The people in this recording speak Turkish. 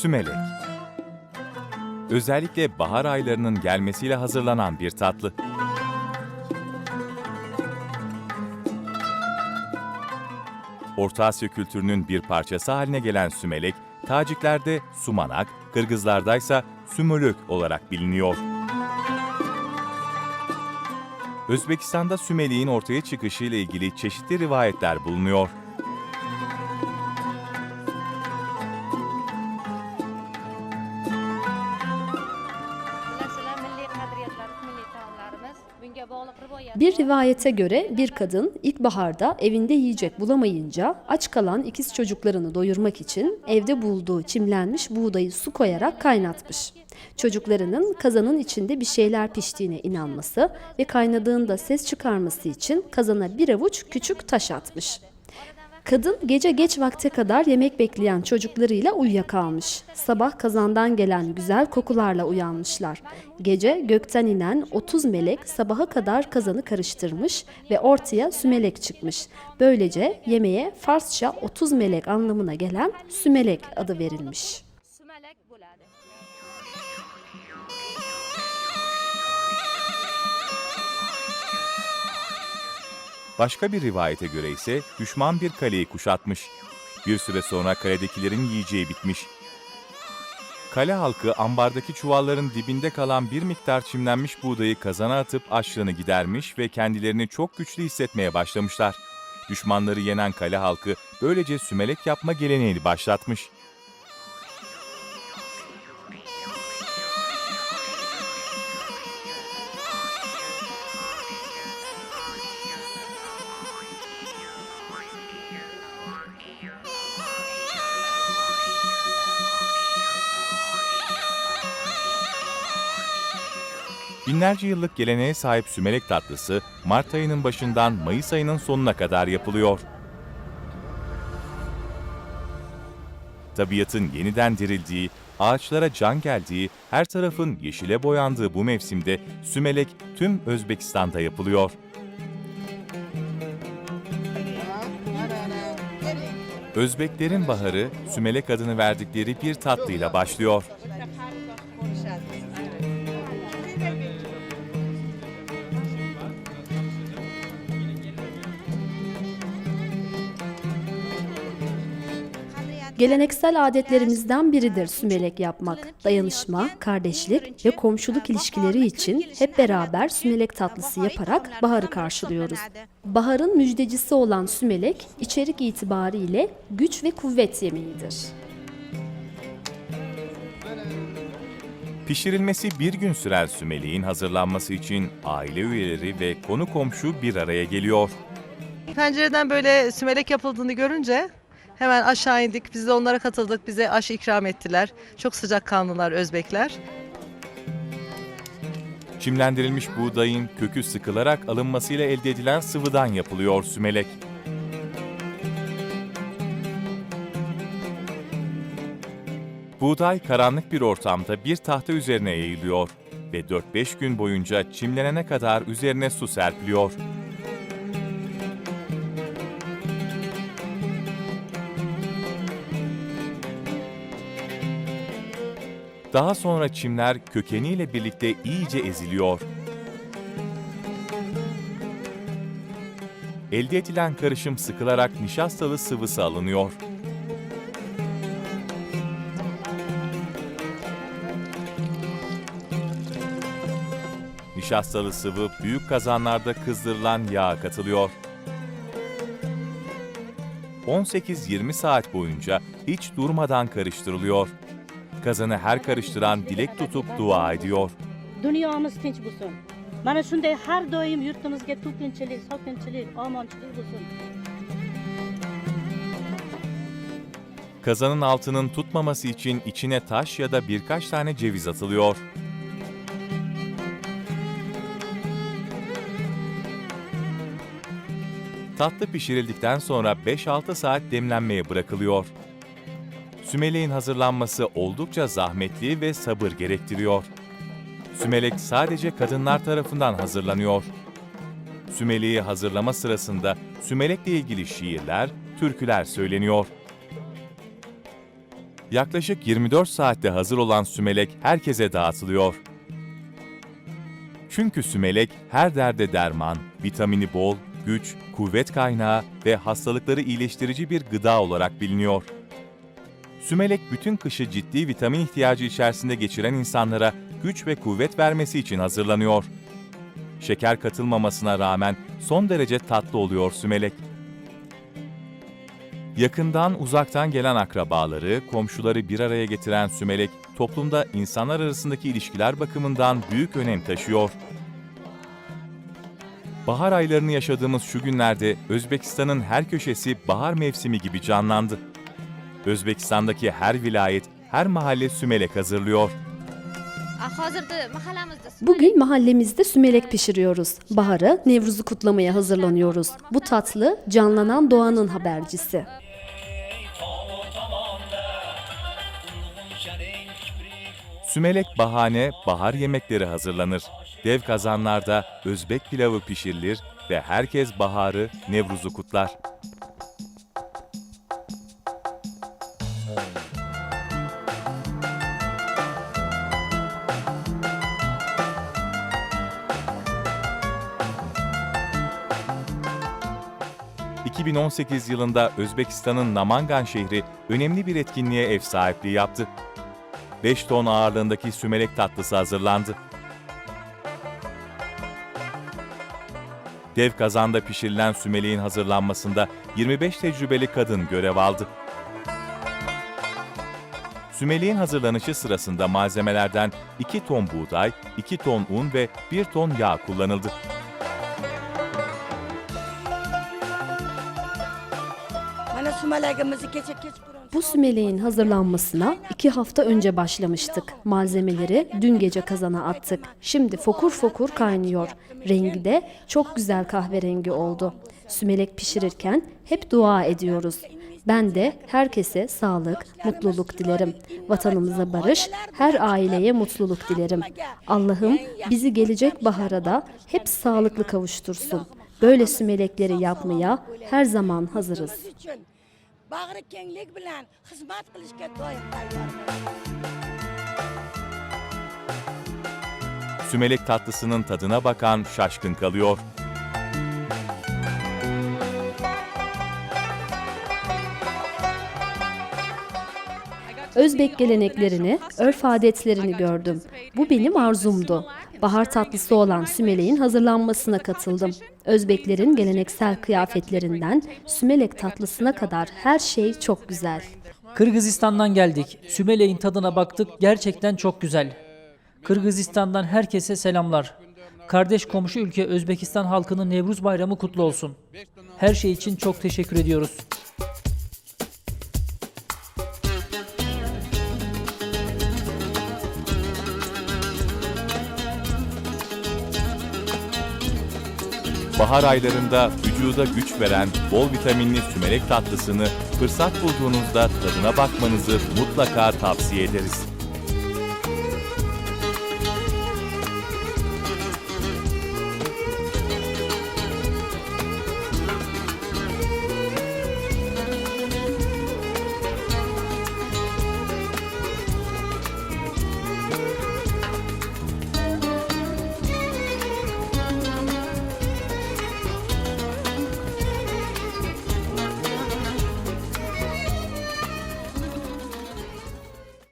Sümelek. Özellikle bahar aylarının gelmesiyle hazırlanan bir tatlı. Orta Asya kültürünün bir parçası haline gelen sümelek, Taciklerde sumanak, Kırgızlardaysa sümölök olarak biliniyor. Özbekistan'da sümeliğin ortaya çıkışı ile ilgili çeşitli rivayetler bulunuyor. Bir rivayete göre bir kadın ilkbaharda evinde yiyecek bulamayınca aç kalan ikiz çocuklarını doyurmak için evde bulduğu çimlenmiş buğdayı su koyarak kaynatmış. Çocuklarının kazanın içinde bir şeyler piştiğine inanması ve kaynadığında ses çıkarması için kazana bir avuç küçük taş atmış. Kadın gece geç vakte kadar yemek bekleyen çocuklarıyla uyuyakalmış. Sabah kazandan gelen güzel kokularla uyanmışlar. Gece gökten inen 30 melek sabaha kadar kazanı karıştırmış ve ortaya sümelek çıkmış. Böylece yemeğe Farsça 30 melek anlamına gelen sümelek adı verilmiş. Başka bir rivayete göre ise düşman bir kaleyi kuşatmış. Bir süre sonra kaledekilerin yiyeceği bitmiş. Kale halkı ambardaki çuvalların dibinde kalan bir miktar çimlenmiş buğdayı kazana atıp açlığını gidermiş ve kendilerini çok güçlü hissetmeye başlamışlar. Düşmanları yenen kale halkı böylece sümelek yapma geleneğini başlatmış. Binlerce yıllık geleneğe sahip sümelek tatlısı Mart ayının başından Mayıs ayının sonuna kadar yapılıyor. Tabiatın yeniden dirildiği, ağaçlara can geldiği, her tarafın yeşile boyandığı bu mevsimde sümelek tüm Özbekistan'da yapılıyor. Özbeklerin baharı sümelek adını verdikleri bir tatlıyla başlıyor. Geleneksel adetlerimizden biridir sümelek yapmak. Dayanışma, kardeşlik ve komşuluk ilişkileri için hep beraber sümelek tatlısı yaparak baharı karşılıyoruz. Baharın müjdecisi olan sümelek, içerik itibariyle güç ve kuvvet yemeğidir. Pişirilmesi bir gün süren sümeliğin hazırlanması için aile üyeleri ve konu komşu bir araya geliyor. Pencereden böyle sümelek yapıldığını görünce hemen aşağı indik. Biz de onlara katıldık. Bize aş ikram ettiler. Çok sıcakkanlılar Özbekler. Çimlendirilmiş buğdayın kökü sıkılarak alınmasıyla elde edilen sıvıdan yapılıyor sümelek. Buğday karanlık bir ortamda bir tahta üzerine eğiliyor ve 4-5 gün boyunca çimlenene kadar üzerine su serpiliyor. Daha sonra çimler kökeniyle birlikte iyice eziliyor. Elde edilen karışım sıkılarak nişastalı sıvısı alınıyor. Nişastalı sıvı büyük kazanlarda kızdırılan yağa katılıyor. 18-20 saat boyunca hiç durmadan karıştırılıyor. Kazanı her karıştıran dilek tutup dua ediyor. dunyomiz tinch bo'lsin mana shunday har doim yurtimizga tinchlik sokinchilik omonchilik bo'lsin Kazanın altının tutmaması için içine taş ya da birkaç tane ceviz atılıyor. Tatlı pişirildikten sonra 5-6 saat demlenmeye bırakılıyor. Sümeleğin hazırlanması oldukça zahmetli ve sabır gerektiriyor. Sümelek sadece kadınlar tarafından hazırlanıyor. Sümeleği hazırlama sırasında sümelekle ilgili şiirler, türküler söyleniyor. Yaklaşık 24 saatte hazır olan sümelek herkese dağıtılıyor. Çünkü sümelek her derde derman, vitamini bol, güç, kuvvet kaynağı ve hastalıkları iyileştirici bir gıda olarak biliniyor. Sümelek bütün kışı ciddi vitamin ihtiyacı içerisinde geçiren insanlara güç ve kuvvet vermesi için hazırlanıyor. Şeker katılmamasına rağmen son derece tatlı oluyor sümelek. Yakından uzaktan gelen akrabaları, komşuları bir araya getiren sümelek, toplumda insanlar arasındaki ilişkiler bakımından büyük önem taşıyor. Bahar aylarını yaşadığımız şu günlerde Özbekistan'ın her köşesi bahar mevsimi gibi canlandı. Özbekistan'daki her vilayet, her mahalle sümelek hazırlıyor. Bugün mahallemizde sümelek pişiriyoruz. Baharı, Nevruz'u kutlamaya hazırlanıyoruz. Bu tatlı canlanan doğanın habercisi. Sümelek bahane, bahar yemekleri hazırlanır. Dev kazanlarda Özbek pilavı pişirilir ve herkes baharı, Nevruz'u kutlar. ...2018 yılında Özbekistan'ın Namangan şehri önemli bir etkinliğe ev sahipliği yaptı. 5 ton ağırlığındaki sümelek tatlısı hazırlandı. Dev kazanda pişirilen sümeleğin hazırlanmasında 25 tecrübeli kadın görev aldı. Sümeleğin hazırlanışı sırasında malzemelerden 2 ton buğday, 2 ton un ve 1 ton yağ kullanıldı. Bu sümeleğin hazırlanmasına iki hafta önce başlamıştık. Malzemeleri dün gece kazana attık. Şimdi fokur fokur kaynıyor. Rengi de çok güzel kahverengi oldu. Sümelek pişirirken hep dua ediyoruz. Ben de herkese sağlık, mutluluk dilerim. Vatanımıza barış, her aileye mutluluk dilerim. Allah'ım bizi gelecek bahara da hep sağlıklı kavuştursun. Böyle sümelekleri yapmaya her zaman hazırız. Bag'ri kenglik bilan xizmat qilishga doim Sümelek tatlısının tadına bakan şaşkın kalıyor. Özbek geleneklerini, örf adetlerini gördüm. Bu benim arzumdu. Bahar tatlısı olan sümeleğin hazırlanmasına katıldım. Özbeklerin geleneksel kıyafetlerinden sümelek tatlısına kadar her şey çok güzel. Kırgızistan'dan geldik. Sümeleğin tadına baktık. Gerçekten çok güzel. Kırgızistan'dan herkese selamlar. Kardeş komşu ülke Özbekistan halkının Nevruz Bayramı kutlu olsun. Her şey için çok teşekkür ediyoruz. Bahar aylarında vücuda güç veren bol vitaminli sümelek tatlısını fırsat bulduğunuzda tadına bakmanızı mutlaka tavsiye ederiz.